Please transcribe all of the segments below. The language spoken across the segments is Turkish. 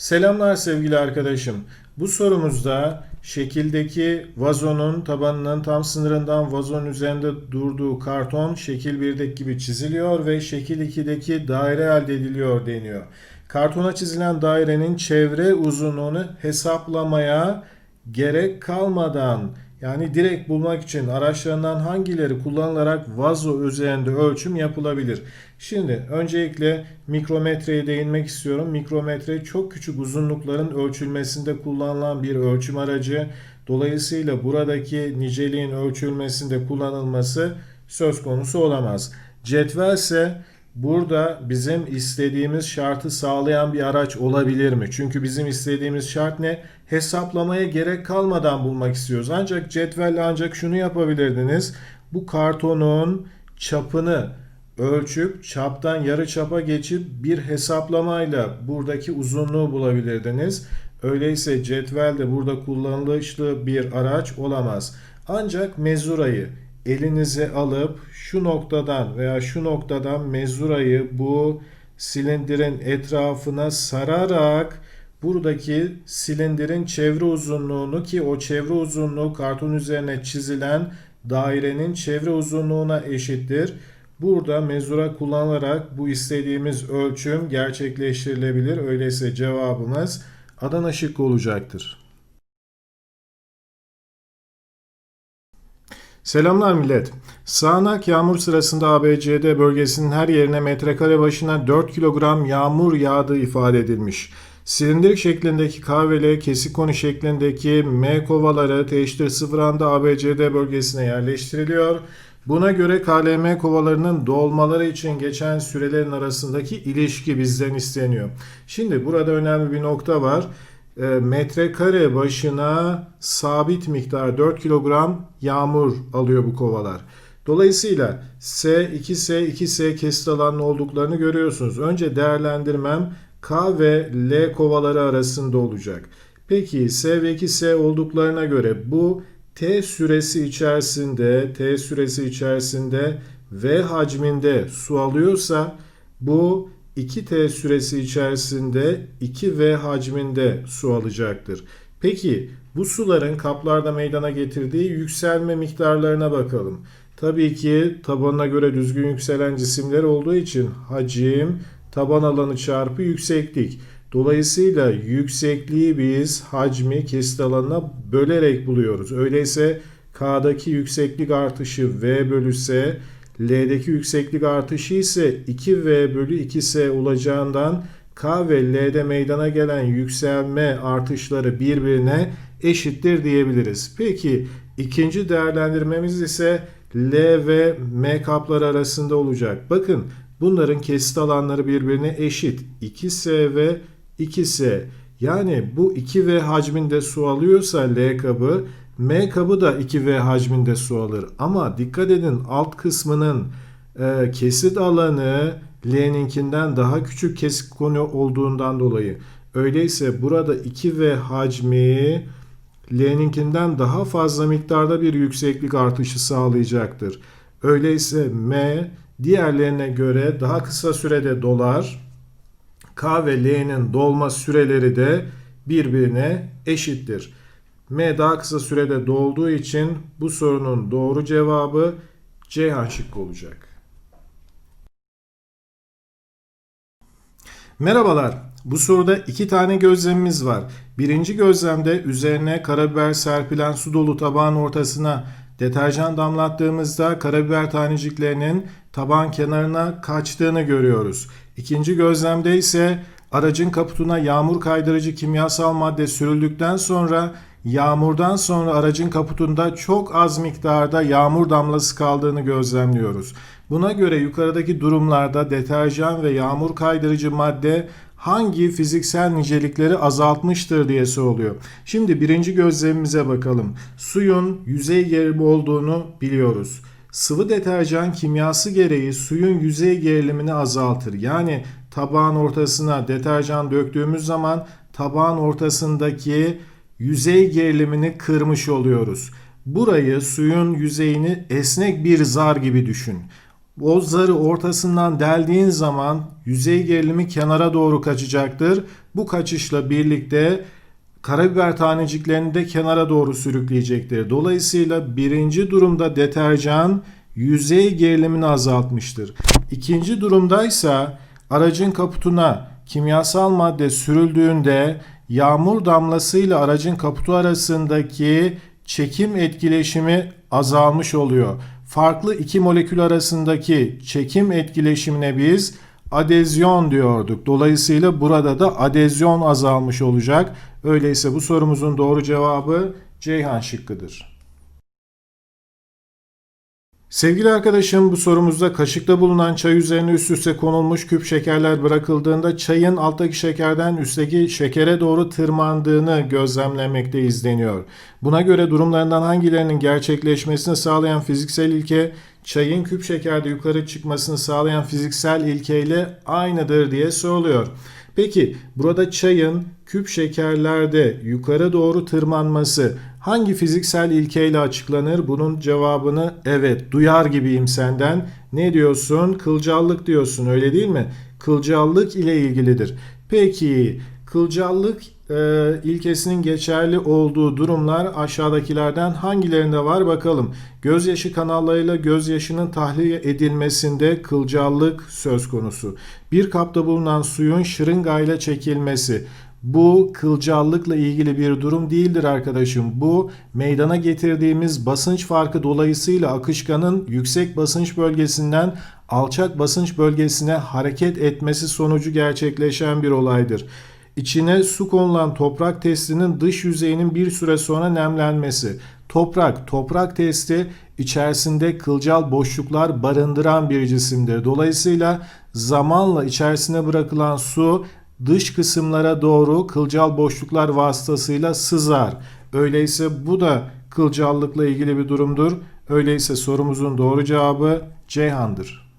Selamlar sevgili arkadaşım. Bu sorumuzda şekildeki vazonun tabanının tam sınırından vazonun üzerinde durduğu karton şekil 1'deki gibi çiziliyor ve şekil 2'deki daire elde ediliyor deniyor. Kartona çizilen dairenin çevre uzunluğunu hesaplamaya gerek kalmadan yani direkt bulmak için araçlarından hangileri kullanılarak vazo üzerinde ölçüm yapılabilir? Şimdi öncelikle mikrometreye değinmek istiyorum. Mikrometre çok küçük uzunlukların ölçülmesinde kullanılan bir ölçüm aracı. Dolayısıyla buradaki niceliğin ölçülmesinde kullanılması söz konusu olamaz. Cetvel ise burada bizim istediğimiz şartı sağlayan bir araç olabilir mi? Çünkü bizim istediğimiz şart ne? Hesaplamaya gerek kalmadan bulmak istiyoruz. Ancak cetvelle ancak şunu yapabilirdiniz. Bu kartonun çapını ölçüp çaptan yarı çapa geçip bir hesaplamayla buradaki uzunluğu bulabilirdiniz. Öyleyse cetvel de burada kullanışlı bir araç olamaz. Ancak mezurayı elinize alıp şu noktadan veya şu noktadan mezurayı bu silindirin etrafına sararak buradaki silindirin çevre uzunluğunu ki o çevre uzunluğu karton üzerine çizilen dairenin çevre uzunluğuna eşittir. Burada mezura kullanılarak bu istediğimiz ölçüm gerçekleştirilebilir. Öyleyse cevabımız Adana şıkkı olacaktır. Selamlar millet. Sağanak yağmur sırasında ABCD bölgesinin her yerine metrekare başına 4 kilogram yağmur yağdığı ifade edilmiş. Silindirik şeklindeki K ve L kesik konu şeklindeki M kovaları teşhir sıfır ABCD bölgesine yerleştiriliyor. Buna göre KLM kovalarının dolmaları için geçen sürelerin arasındaki ilişki bizden isteniyor. Şimdi burada önemli bir nokta var. E, metrekare başına sabit miktar 4 kilogram yağmur alıyor bu kovalar. Dolayısıyla S, 2S, 2S kesit alanlı olduklarını görüyorsunuz. Önce değerlendirmem K ve L kovaları arasında olacak. Peki S ve 2S olduklarına göre bu T süresi içerisinde T süresi içerisinde V hacminde su alıyorsa bu 2T süresi içerisinde 2V hacminde su alacaktır. Peki bu suların kaplarda meydana getirdiği yükselme miktarlarına bakalım. Tabii ki tabanına göre düzgün yükselen cisimler olduğu için hacim taban alanı çarpı yükseklik. Dolayısıyla yüksekliği biz hacmi kesit alanına bölerek buluyoruz. Öyleyse K'daki yükseklik artışı V bölü S, L'deki yükseklik artışı ise 2V bölü 2S olacağından K ve L'de meydana gelen yükselme artışları birbirine eşittir diyebiliriz. Peki ikinci değerlendirmemiz ise L ve M kapları arasında olacak. Bakın bunların kesit alanları birbirine eşit. 2S ve 2S. Yani bu 2V hacminde su alıyorsa L kabı M kabı da 2V hacminde su alır. Ama dikkat edin alt kısmının e, kesit alanı L'ninkinden daha küçük kesik konu olduğundan dolayı. Öyleyse burada 2V hacmi L'ninkinden daha fazla miktarda bir yükseklik artışı sağlayacaktır. Öyleyse M diğerlerine göre daha kısa sürede dolar. K ve L'nin dolma süreleri de birbirine eşittir. M daha kısa sürede dolduğu için bu sorunun doğru cevabı C şıkkı olacak. Merhabalar. Bu soruda iki tane gözlemimiz var. Birinci gözlemde üzerine karabiber serpilen su dolu tabağın ortasına deterjan damlattığımızda karabiber taneciklerinin taban kenarına kaçtığını görüyoruz. İkinci gözlemde ise aracın kaputuna yağmur kaydırıcı kimyasal madde sürüldükten sonra yağmurdan sonra aracın kaputunda çok az miktarda yağmur damlası kaldığını gözlemliyoruz. Buna göre yukarıdaki durumlarda deterjan ve yağmur kaydırıcı madde hangi fiziksel nicelikleri azaltmıştır diye soruluyor. Şimdi birinci gözlemimize bakalım. Suyun yüzey gerilimi olduğunu biliyoruz. Sıvı deterjan kimyası gereği suyun yüzey gerilimini azaltır. Yani tabağın ortasına deterjan döktüğümüz zaman tabağın ortasındaki yüzey gerilimini kırmış oluyoruz. Burayı suyun yüzeyini esnek bir zar gibi düşün. O zarı ortasından deldiğin zaman yüzey gerilimi kenara doğru kaçacaktır. Bu kaçışla birlikte karabiber taneciklerini de kenara doğru sürükleyecektir. Dolayısıyla birinci durumda deterjan yüzey gerilimini azaltmıştır. İkinci durumdaysa aracın kaputuna kimyasal madde sürüldüğünde yağmur damlasıyla aracın kaputu arasındaki çekim etkileşimi azalmış oluyor. Farklı iki molekül arasındaki çekim etkileşimine biz adezyon diyorduk. Dolayısıyla burada da adezyon azalmış olacak. Öyleyse bu sorumuzun doğru cevabı Ceyhan şıkkıdır. Sevgili arkadaşım bu sorumuzda kaşıkta bulunan çay üzerine üst üste konulmuş küp şekerler bırakıldığında çayın alttaki şekerden üstteki şekere doğru tırmandığını gözlemlemekteyiz deniyor. Buna göre durumlarından hangilerinin gerçekleşmesini sağlayan fiziksel ilke çayın küp şekerde yukarı çıkmasını sağlayan fiziksel ilkeyle aynıdır diye soruluyor. Peki burada çayın küp şekerlerde yukarı doğru tırmanması hangi fiziksel ilkeyle açıklanır? Bunun cevabını evet duyar gibiyim senden. Ne diyorsun? Kılcallık diyorsun öyle değil mi? Kılcallık ile ilgilidir. Peki kılcallık e, ilkesinin geçerli olduğu durumlar aşağıdakilerden hangilerinde var bakalım. Gözyaşı kanallarıyla gözyaşının tahliye edilmesinde kılcallık söz konusu. Bir kapta bulunan suyun şırıngayla çekilmesi. Bu kılcallıkla ilgili bir durum değildir arkadaşım. Bu meydana getirdiğimiz basınç farkı dolayısıyla akışkanın yüksek basınç bölgesinden alçak basınç bölgesine hareket etmesi sonucu gerçekleşen bir olaydır. İçine su konulan toprak testinin dış yüzeyinin bir süre sonra nemlenmesi. Toprak, toprak testi içerisinde kılcal boşluklar barındıran bir cisimdir. Dolayısıyla zamanla içerisine bırakılan su dış kısımlara doğru kılcal boşluklar vasıtasıyla sızar. Öyleyse bu da kılcallıkla ilgili bir durumdur. Öyleyse sorumuzun doğru cevabı Ceyhan'dır.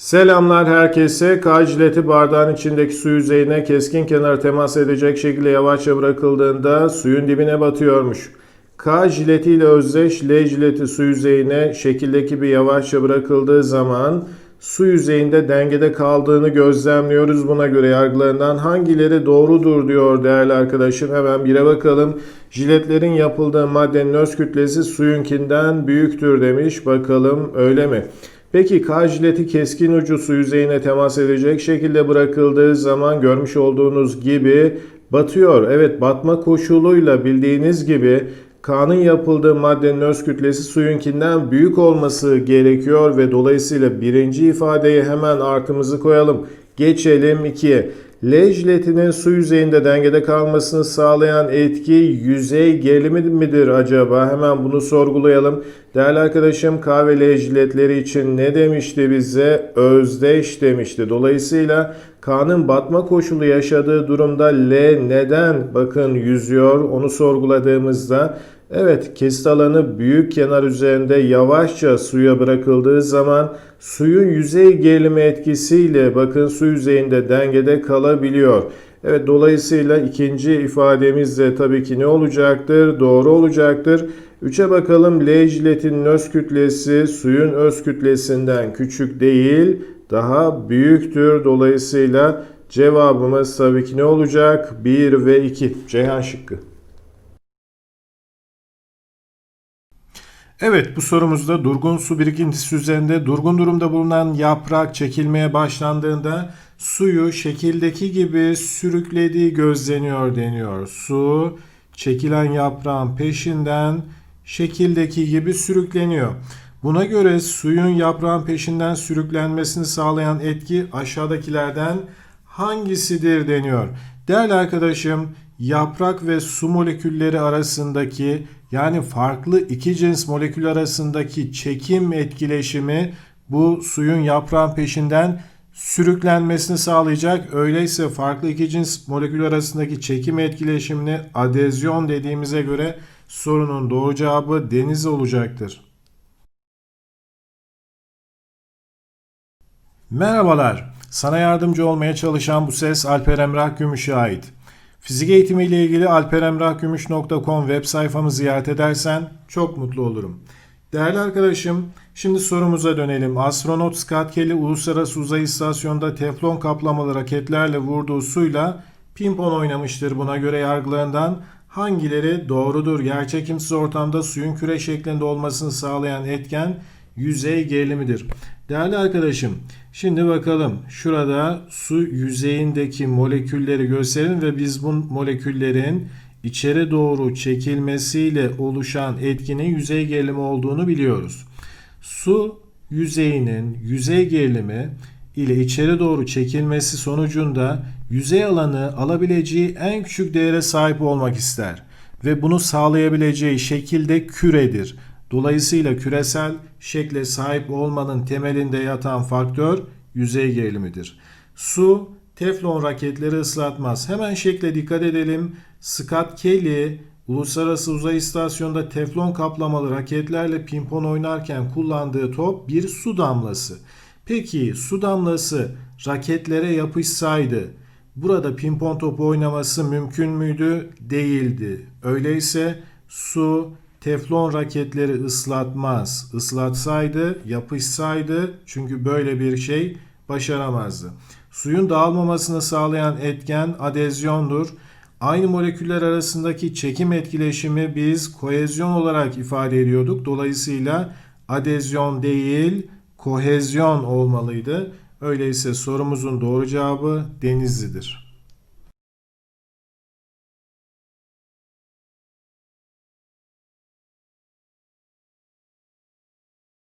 Selamlar herkese. K jileti bardağın içindeki su yüzeyine keskin kenar temas edecek şekilde yavaşça bırakıldığında suyun dibine batıyormuş. K jileti ile özdeş L jileti su yüzeyine şekildeki bir yavaşça bırakıldığı zaman su yüzeyinde dengede kaldığını gözlemliyoruz. Buna göre yargılarından hangileri doğrudur diyor değerli arkadaşım. Hemen bire bakalım. Jiletlerin yapıldığı maddenin öz kütlesi suyunkinden büyüktür demiş. Bakalım öyle mi? Peki K keskin ucu su yüzeyine temas edecek şekilde bırakıldığı zaman görmüş olduğunuz gibi batıyor. Evet batma koşuluyla bildiğiniz gibi K'nın yapıldığı maddenin öz kütlesi suyunkinden büyük olması gerekiyor ve dolayısıyla birinci ifadeye hemen artımızı koyalım. Geçelim 2'ye. L jiletinin su yüzeyinde dengede kalmasını sağlayan etki yüzey gerilimi midir acaba? Hemen bunu sorgulayalım. Değerli arkadaşım K ve L jiletleri için ne demişti bize? Özdeş demişti. Dolayısıyla K'nın batma koşulu yaşadığı durumda L neden bakın yüzüyor onu sorguladığımızda Evet kesit alanı büyük kenar üzerinde yavaşça suya bırakıldığı zaman suyun yüzey gerilimi etkisiyle bakın su yüzeyinde dengede kalabiliyor. Evet dolayısıyla ikinci ifademiz de tabii ki ne olacaktır? Doğru olacaktır. 3'e bakalım L jiletinin öz kütlesi suyun öz kütlesinden küçük değil daha büyüktür. Dolayısıyla cevabımız tabii ki ne olacak? 1 ve 2. Ceyhan şıkkı. Evet bu sorumuzda durgun su birikintisi üzerinde durgun durumda bulunan yaprak çekilmeye başlandığında suyu şekildeki gibi sürüklediği gözleniyor deniyor. Su çekilen yaprağın peşinden şekildeki gibi sürükleniyor. Buna göre suyun yaprağın peşinden sürüklenmesini sağlayan etki aşağıdakilerden hangisidir deniyor. Değerli arkadaşım yaprak ve su molekülleri arasındaki yani farklı iki cins molekül arasındaki çekim etkileşimi bu suyun yaprağın peşinden sürüklenmesini sağlayacak. Öyleyse farklı iki cins molekül arasındaki çekim etkileşimini adezyon dediğimize göre sorunun doğru cevabı deniz olacaktır. Merhabalar. Sana yardımcı olmaya çalışan bu ses Alper Emrah Gümüş'e ait. Fizik eğitimi ile ilgili alperemrahgümüş.com web sayfamı ziyaret edersen çok mutlu olurum. Değerli arkadaşım, şimdi sorumuza dönelim. Astronot Scott Kelly Uluslararası Uzay İstasyonu'nda teflon kaplamalı raketlerle vurduğu suyla pimpon oynamıştır. Buna göre yargılarından hangileri doğrudur? Yerçekimsiz ortamda suyun küre şeklinde olmasını sağlayan etken yüzey gerilimidir. Değerli arkadaşım, şimdi bakalım. Şurada su yüzeyindeki molekülleri gösterin ve biz bu moleküllerin içeri doğru çekilmesiyle oluşan etkinin yüzey gerilimi olduğunu biliyoruz. Su yüzeyinin yüzey gerilimi ile içeri doğru çekilmesi sonucunda yüzey alanı alabileceği en küçük değere sahip olmak ister ve bunu sağlayabileceği şekilde küredir. Dolayısıyla küresel şekle sahip olmanın temelinde yatan faktör yüzey gerilimidir. Su teflon raketleri ıslatmaz. Hemen şekle dikkat edelim. Scott Kelly Uluslararası Uzay İstasyonu'nda teflon kaplamalı raketlerle pimpon oynarken kullandığı top bir su damlası. Peki su damlası raketlere yapışsaydı burada pimpon topu oynaması mümkün müydü? Değildi. Öyleyse su teflon raketleri ıslatmaz. Islatsaydı, yapışsaydı çünkü böyle bir şey başaramazdı. Suyun dağılmamasını sağlayan etken adezyondur. Aynı moleküller arasındaki çekim etkileşimi biz kohezyon olarak ifade ediyorduk. Dolayısıyla adezyon değil, kohezyon olmalıydı. Öyleyse sorumuzun doğru cevabı Denizli'dir.